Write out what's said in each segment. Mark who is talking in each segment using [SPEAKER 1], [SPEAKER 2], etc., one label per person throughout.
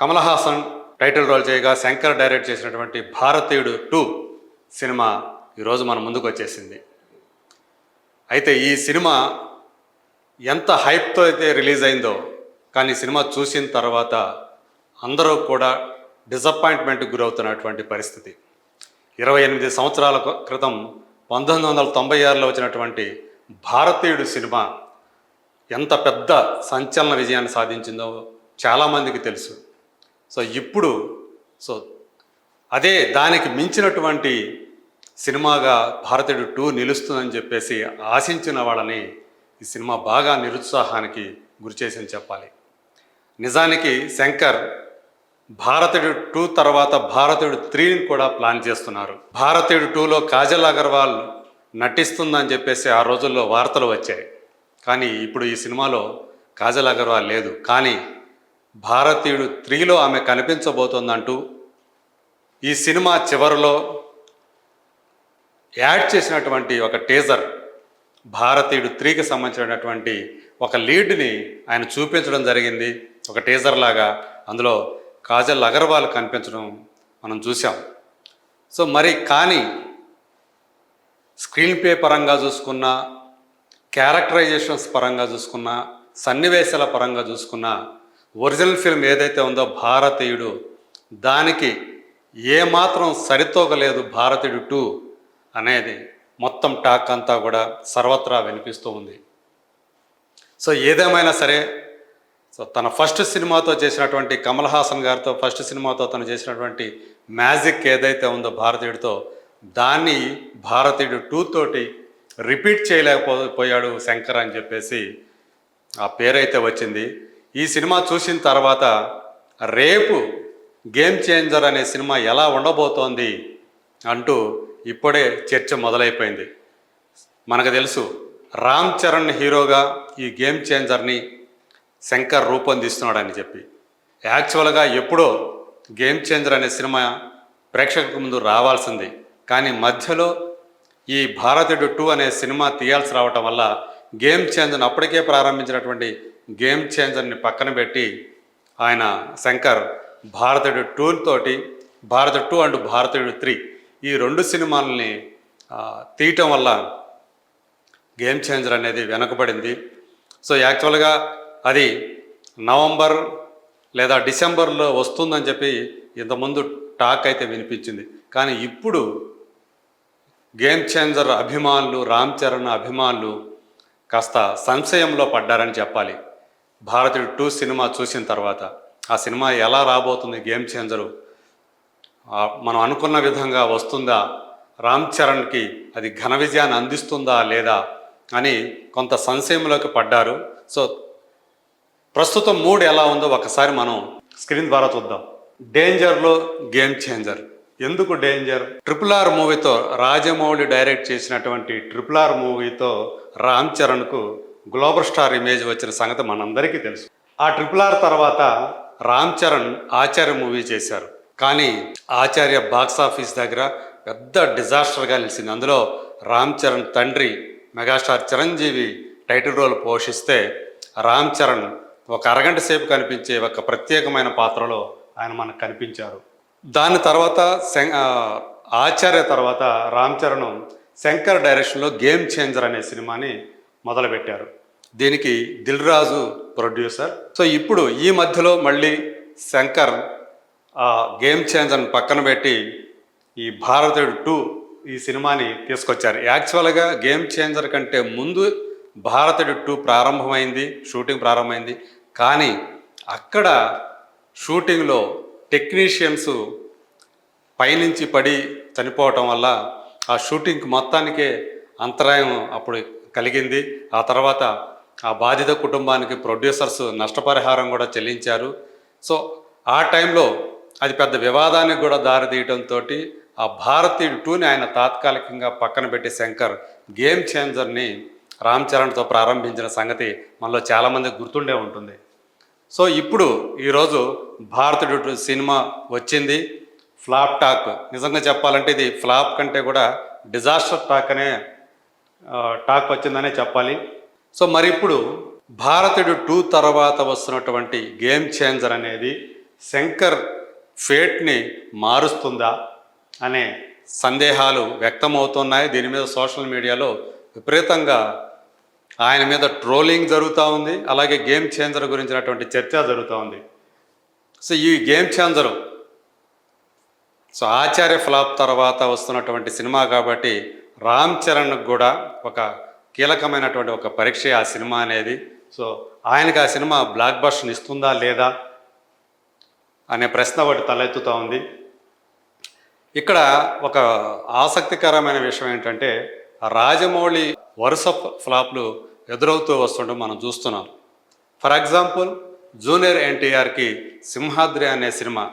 [SPEAKER 1] Kamal Haasan title role చేయగా Shankar direct చేసినటువంటి భారతీయుడు టూ సినిమా ఈరోజు మన ముందుకు వచ్చేసింది. అయితే ఈ సినిమా ఎంత హైప్తో అయితే రిలీజ్ అయిందో కానీ సినిమా చూసిన తర్వాత అందరూ కూడా డిసప్పాయింట్మెంట్కి గురవుతున్నటువంటి పరిస్థితి. ఇరవై ఎనిమిది సంవత్సరాల క్రితం పంతొమ్మిది వందల తొంభై ఆరులో వచ్చినటువంటి భారతీయుడు సినిమా ఎంత పెద్ద సంచలన విజయాన్ని సాధించిందో చాలామందికి తెలుసు. సో ఇప్పుడు సో అదే దానికి మించినటువంటి సినిమాగా భారతీయుడు టూ నిలుస్తుందని చెప్పేసి ఆశించిన వాళ్ళని ఈ సినిమా బాగా నిరుత్సాహానికి గురిచేసింది చెప్పాలి. నిజానికి శంకర్ భారతీయుడు టూ తర్వాత భారతీయుడు త్రీని కూడా ప్లాన్ చేస్తున్నారు. భారతీయుడు టూలో కాజల్ అగర్వాల్ నటిస్తుందని చెప్పేసి ఆ రోజుల్లో వార్తలు వచ్చాయి. కానీ ఇప్పుడు ఈ సినిమాలో కాజల్ అగర్వాల్ లేదు. కానీ భారతీయుడు త్రీలో ఆమె కనిపించబోతోందంటూ ఈ సినిమా చివరిలో యాడ్ చేసినటువంటి ఒక టీజర్ భారతీయుడు త్రీకి సంబంధించినటువంటి ఒక లీడ్ని ఆయన చూపించడం జరిగింది. ఒక టీజర్ లాగా అందులో కాజల్ అగర్వాల్ కనిపించడం మనం చూసాం సో మరి కానీ స్క్రీన్ ప్లే పరంగా చూసుకున్నా క్యారెక్టరైజేషన్స్ పరంగా చూసుకున్నా సన్నివేశాల పరంగా చూసుకున్నా ఒరిజినల్ ఫిల్మ్ ఏదైతే ఉందో భారతీయుడు దానికి ఏమాత్రం సరితోగలేదు భారతీయుడు టూ అనేది మొత్తం టాక్ అంతా కూడా సర్వత్రా వినిపిస్తూ ఉంది. సో ఏదేమైనా సరే సో తన ఫస్ట్ సినిమాతో చేసినటువంటి కమల్ హాసన్ గారితో ఫస్ట్ సినిమాతో తను చేసినటువంటి మ్యాజిక్ ఏదైతే ఉందో భారతీయుడితో దాన్ని భారతీయుడు టూ తోటి రిపీట్ చేయలేకపోయాడు శంకర్ అని చెప్పేసి ఆ పేరైతే వచ్చింది. ఈ సినిమా చూసిన తర్వాత రేపు గేమ్ చేంజర్ అనే సినిమా ఎలా ఉండబోతోంది అంటూ ఇప్పుడే చర్చ మొదలైపోయింది. మనకు తెలుసు రామ్ చరణ్ హీరోగా ఈ గేమ్ చేంజర్ని శంకర్ రూపొందిస్తున్నాడని చెప్పి. యాక్చువల్గా ఎప్పుడో గేమ్ చేంజర్ అనే సినిమా ప్రేక్షకుల ముందు రావాల్సింది. కానీ మధ్యలో ఈ భారతుడు టూ అనే సినిమా తీయాల్సి రావటం వల్ల గేమ్ చేంజర్ని అప్పటికే ప్రారంభించినటువంటి గేమ్ చేంజర్ని పక్కన పెట్టి ఆయన శంకర్ భారతుడు టూ తోటి భారత టూ అండ్ భారతుడు త్రీ ఈ రెండు సినిమాలని తీయటం వల్ల గేమ్ చేంజర్ అనేది వెనకబడింది. సో యాక్చువల్గా అది నవంబర్ లేదా డిసెంబర్లో వస్తుందని చెప్పి ఇంతకుముందు టాక్ అయితే వినిపించింది. కానీ ఇప్పుడు గేమ్ చేంజర్ అభిమానులు రామ్ చరణ్ అభిమానులు కాస్త సంశయంలో పడ్డారని చెప్పాలి. భారతీయుడు టూ సినిమా చూసిన తర్వాత ఆ సినిమా ఎలా రాబోతుంది గేమ్ చేంజరు మనం అనుకున్న విధంగా వస్తుందా రామ్ చరణ్కి అది ఘన విజయాన్ని అందిస్తుందా లేదా అని కొంత సంశయంలోకి పడ్డారు. సో ప్రస్తుతం మూడ్ ఎలా ఉందో ఒకసారి మనం స్క్రీన్ ద్వారా చూద్దాం. డేంజర్లో గేమ్ చేంజర్. ఎందుకు డేంజర్? ట్రిపుల్ ఆర్ మూవీతో రాజమౌళి డైరెక్ట్ చేసినటువంటి ట్రిపుల్ ఆర్ మూవీతో రామ్ చరణ్కు గ్లోబల్ స్టార్ ఇమేజ్ వచ్చిన సంగతి మనందరికీ తెలుసు. ఆ ట్రిపుల్ ఆర్ తర్వాత రామ్ చరణ్ ఆచార్య మూవీ చేశారు. కానీ ఆచార్య బాక్స్ ఆఫీస్ దగ్గర పెద్ద డిజాస్టర్గా నిలిచింది. అందులో రామ్ చరణ్ తండ్రి మెగాస్టార్ చిరంజీవి టైటిల్ రోల్ పోషిస్తే రామ్ చరణ్ ఒక అరగంట సేపు కనిపించే ఒక ప్రత్యేకమైన పాత్రలో ఆయన మనకు కనిపించారు. దాని తర్వాత ఆచార్య తర్వాత రామ్ చరణ్ శంకర్ డైరెక్షన్లో గేమ్ చేంజర్ అనే సినిమాని మొదలుపెట్టారు. దీనికి దిల్ రాజు ప్రొడ్యూసర్. సో ఇప్పుడు ఈ మధ్యలో మళ్ళీ శంకర్ ఆ గేమ్ చేంజర్ని పక్కన పెట్టి ఈ భారతుడు టూ ఈ సినిమాని తీసుకొచ్చారు. యాక్చువల్గా గేమ్ చేంజర్ కంటే ముందు భారతుడు టూ ప్రారంభమైంది షూటింగ్ ప్రారంభమైంది. కానీ అక్కడ షూటింగ్లో టెక్నీషియన్స్ పైనుంచి పడి చనిపోవటం వల్ల ఆ షూటింగ్ మొత్తానికే అంతరాయం అప్పుడు కలిగింది. ఆ తర్వాత ఆ బాధిత కుటుంబానికి ప్రొడ్యూసర్స్ నష్టపరిహారం కూడా చెల్లించారు. సో ఆ టైంలో అది పెద్ద వివాదానికి కూడా దారితీయడంతో ఆ భారతీయుడు టూని ఆయన తాత్కాలికంగా పక్కన పెట్టి శంకర్ గేమ్ చేంజర్ని రామ్ చరణ్తో ప్రారంభించిన సంగతి మనలో చాలామందికి గుర్తుండే ఉంటుంది. సో ఇప్పుడు ఈరోజు భారతుడు టూ సినిమా వచ్చింది. Flop talk. నిజంగా చెప్పాలంటే ఇది ఫ్లాప్ కంటే కూడా డిజాస్టర్ టాక్ అనే టాక్ వచ్చిందనే చెప్పాలి. సో మరి ఇప్పుడు భారతుడు టూ తర్వాత వస్తున్నటువంటి గేమ్ చేంజర్ అనేది శంకర్ ఫేట్ని మారుస్తుందా అనే సందేహాలు వ్యక్తమవుతున్నాయి. దీని మీద సోషల్ మీడియాలో విపరీతంగా ఆయన మీద ట్రోలింగ్ జరుగుతూ ఉంది. అలాగే గేమ్ చేంజర్ గురించినటువంటి చర్చ జరుగుతూ ఉంది. సో ఈ game changer so Acharya flop తర్వాత వస్తున్నటువంటి సినిమా కాబట్టి రామ్ చరణ్కి కూడా ఒక కీలకమైనటువంటి ఒక పరీక్ష ఆ సినిమా అనేది. సో ఆయనకి ఆ సినిమా బ్లాక్ బస్ట్ని ఇస్తుందా లేదా అనే ప్రశ్న ఒకటి తలెత్తుతూ ఉంది. ఇక్కడ ఒక ఆసక్తికరమైన విషయం ఏంటంటే రాజమౌళి వరుస ఫ్లాప్లు ఎదురవుతూ వస్తుండడం మనం చూస్తున్నాం. ఫర్ ఎగ్జాంపుల్ జూనియర్ ఎన్టీఆర్కి సింహాద్రి అనే సినిమా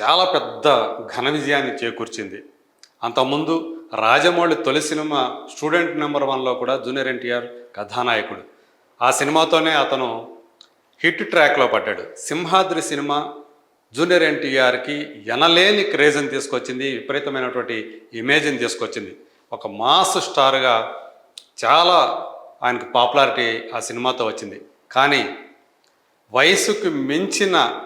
[SPEAKER 1] చాలా పెద్ద ఘన విజయాన్ని చేకూర్చింది. అంతకుముందు రాజమౌళి తొలి సినిమా స్టూడెంట్ నెంబర్ వన్లో కూడా జూనియర్ ఎన్టీఆర్ కథానాయకుడు. ఆ సినిమాతోనే అతను హిట్ ట్రాక్లో పడ్డాడు. సింహాద్రి సినిమా జూనియర్ ఎన్టీఆర్కి ఎనలేని క్రేజ్ని తీసుకొచ్చింది విపరీతమైనటువంటి ఇమేజ్ని తీసుకొచ్చింది. ఒక మాస్ స్టార్గా చాలా ఆయనకు పాపులారిటీ ఆ సినిమాతో వచ్చింది. కానీ వయసుకు మించిన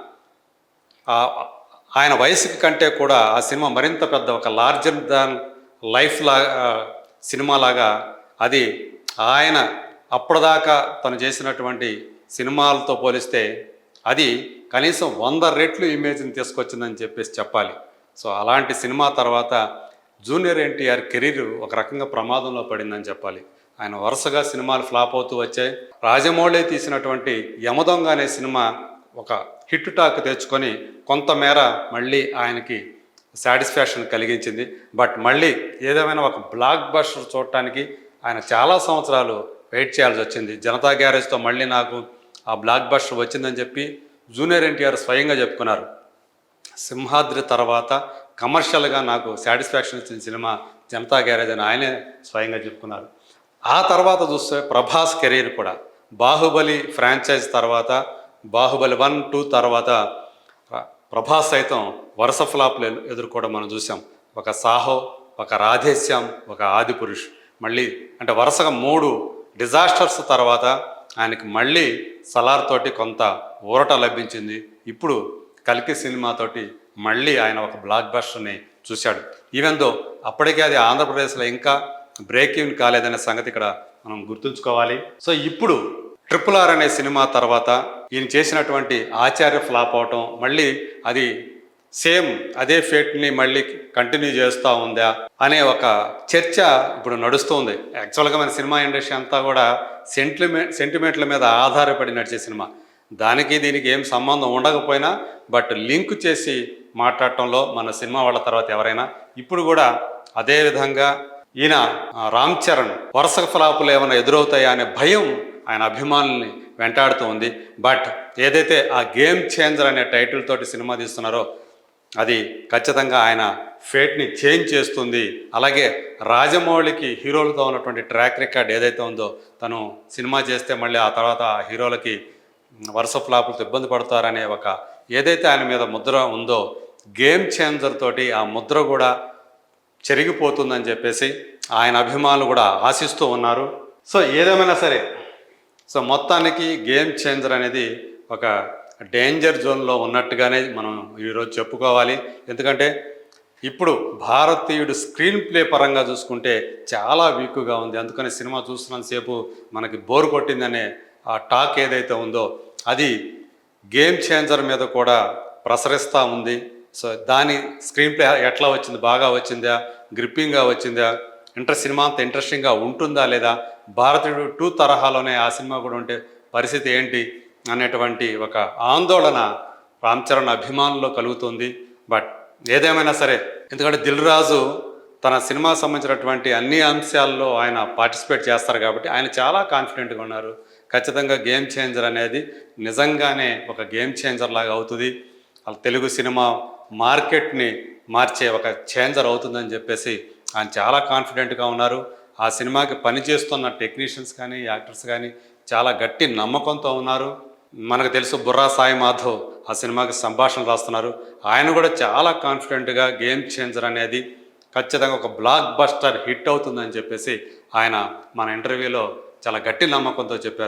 [SPEAKER 1] ఆయన వయసుకి కంటే కూడా ఆ సినిమా మరింత పెద్ద ఒక లార్జర్ దాన్ లైఫ్ లాగా సినిమా లాగా అది ఆయన అప్పటిదాకా తను చేసినటువంటి సినిమాలతో పోలిస్తే అది కనీసం వంద రెట్లు ఇమేజ్ని తీసుకొచ్చిందని చెప్పేసి చెప్పాలి. సో అలాంటి సినిమా తర్వాత జూనియర్ ఎన్టీఆర్ కెరీర్ ఒక రకంగా ప్రమాదంలో పడిందని చెప్పాలి. ఆయన వరుసగా సినిమాలు ఫ్లాప్ అవుతూ వచ్చాయి. రాజమౌళి తీసినటువంటి యమదొంగ అనే సినిమా ఒక హిట్ టాక్ తెచ్చుకొని కొంతమేర మళ్ళీ ఆయనకి సాటిస్ఫాక్షన్ కలిగించింది. బట్ మళ్ళీ ఏదేమైనా ఒక బ్లాక్ బస్టర్ చూడటానికి ఆయన చాలా సంవత్సరాలు వెయిట్ చేయాల్సి వచ్చింది. జనతా గ్యారేజ్తో మళ్ళీ నాకు ఆ బ్లాక్ బస్టర్ వచ్చిందని చెప్పి జూనియర్ ఎన్టీఆర్ స్వయంగా చెప్పుకున్నారు. సింహాద్రి తర్వాత కమర్షియల్గా నాకు సాటిస్ఫాక్షన్ ఇచ్చిన సినిమా జనతా గ్యారేజ్ అని ఆయనే స్వయంగా చెప్పుకున్నారు. ఆ తర్వాత చూస్తే ప్రభాస్ కెరీర్ కూడా. బాహుబలి ఫ్రాంచైజ్ తర్వాత బాహుబలి వన్ టూ తర్వాత ప్రభాస్ సైతం వరుస ఫ్లాప్లు ఎదుర్కోవడం మనం చూసాం ఒక సాహో ఒక రాధేశ్యాం ఒక ఆది పురుష్ మళ్ళీ అంటే వరుసగా మూడు డిజాస్టర్స్ తర్వాత ఆయనకి మళ్ళీ సలార్ తోటి కొంత ఊరట లభించింది. ఇప్పుడు కల్కి సినిమాతోటి మళ్ళీ ఆయన ఒక బ్లాక్ బస్టర్ని చూశాడు. ఈవెన్ దో అప్పటికే అది ఆంధ్రప్రదేశ్లో ఇంకా బ్రేక్ ఇన్ కాలేదనే సంగతి ఇక్కడ మనం గుర్తుంచుకోవాలి. సో ఇప్పుడు ట్రిపుల్ ఆర్ అనే సినిమా తర్వాత ఈయన చేసినటువంటి ఆచార్య ఫ్లాప్ అవటం మళ్ళీ అది సేమ్ అదే ఫేట్ని మళ్ళీ కంటిన్యూ చేస్తూ ఉందా అనే ఒక చర్చ ఇప్పుడు నడుస్తుంది. యాక్చువల్గా మన సినిమా ఇండస్ట్రీ అంతా కూడా సెంటిమెంట్ సెంటిమెంట్ల మీద ఆధారపడి నడిచే సినిమా. దానికి దీనికి ఏం సంబంధం ఉండకపోయినా బట్ లింక్ చేసి మాట్లాడటంలో మన సినిమా వాళ్ళ తర్వాత ఎవరైనా ఇప్పుడు కూడా అదే విధంగా ఈయన రామ్ చరణ్ వరుస ఫ్లాపులు ఏమైనా ఎదురవుతాయా అనే భయం ఆయన అభిమానుల్ని వెంటాడుతూ ఉంది. బట్ ఏదైతే ఆ గేమ్ చేంజర్ అనే టైటిల్ తోటి సినిమా తీస్తున్నారో అది ఖచ్చితంగా ఆయన ఫేట్ని చేంజ్ చేస్తుంది. అలాగే రాజమౌళికి హీరోలతో ఉన్నటువంటి ట్రాక్ రికార్డ్ ఏదైతే ఉందో తను సినిమా చేస్తే మళ్ళీ ఆ తర్వాత ఆ హీరోలకి వరుస ఫ్లాపులతో ఇబ్బంది పడతారనే ఒక ఏదైతే ఆయన మీద ముద్ర ఉందో గేమ్ చేంజర్ తోటి ఆ ముద్ర కూడా చెరిగిపోతుందని చెప్పేసి ఆయన అభిమానులు కూడా ఆశిస్తూ ఉన్నారు. సో ఏదేమైనా సరే సో మొత్తానికి గేమ్ చేంజర్ అనేది ఒక డేంజర్ జోన్లో ఉన్నట్టుగానే మనం ఈరోజు చెప్పుకోవాలి. ఎందుకంటే ఇప్పుడు భారతీయుడు స్క్రీన్ ప్లే పరంగా చూసుకుంటే చాలా వీక్గా ఉంది. అందుకని సినిమా చూస్తున్నంతసేపు మనకి బోర్ కొట్టిందనే ఆ టాక్ ఏదైతే ఉందో అది గేమ్ చేంజర్ మీద కూడా ప్రసరిస్తూ ఉంది. సో దాని స్క్రీన్ ప్లే ఎట్లా వచ్చింది? బాగా వచ్చిందా? గ్రిప్పింగ్గా వచ్చిందా? ఇంట్రెస్ట్ సినిమా అంత ఇంట్రెస్టింగ్గా ఉంటుందా లేదా? భారతీయుడు టూ తరహాలోనే ఆ సినిమా కూడా ఉంటే పరిస్థితి ఏంటి అనేటువంటి ఒక ఆందోళన రామ్ చరణ్ అభిమానుల్లో కలుగుతుంది. బట్ ఏదేమైనా సరే ఎందుకంటే దిల్ రాజు తన సినిమా సంబంధించినటువంటి అన్ని అంశాల్లో ఆయన పార్టిసిపేట్ చేస్తారు కాబట్టి ఆయన చాలా కాన్ఫిడెంట్గా ఉన్నారు. ఖచ్చితంగా గేమ్ చేంజర్ అనేది నిజంగానే ఒక గేమ్ చేంజర్ లాగా అవుతుంది. తెలుగు సినిమా మార్కెట్ని మార్చే ఒక చేంజర్ అవుతుందని చెప్పేసి ఆయన చాలా కాన్ఫిడెంట్గా ఉన్నారు. ఆ సినిమాకి పనిచేస్తున్న టెక్నీషియన్స్ కానీ యాక్టర్స్ కానీ చాలా గట్టి నమ్మకంతో ఉన్నారు. మనకు తెలుసు బుర్రా సాయి మాధవ్ ఆ సినిమాకి సంభాషణ రాస్తున్నారు. ఆయన కూడా చాలా కాన్ఫిడెంట్గా గేమ్ చేంజర్ అనేది ఖచ్చితంగా ఒక బ్లాక్ బస్టర్ హిట్ అవుతుందని చెప్పేసి ఆయన మన ఇంటర్వ్యూలో చాలా గట్టి నమ్మకంతో చెప్పారు.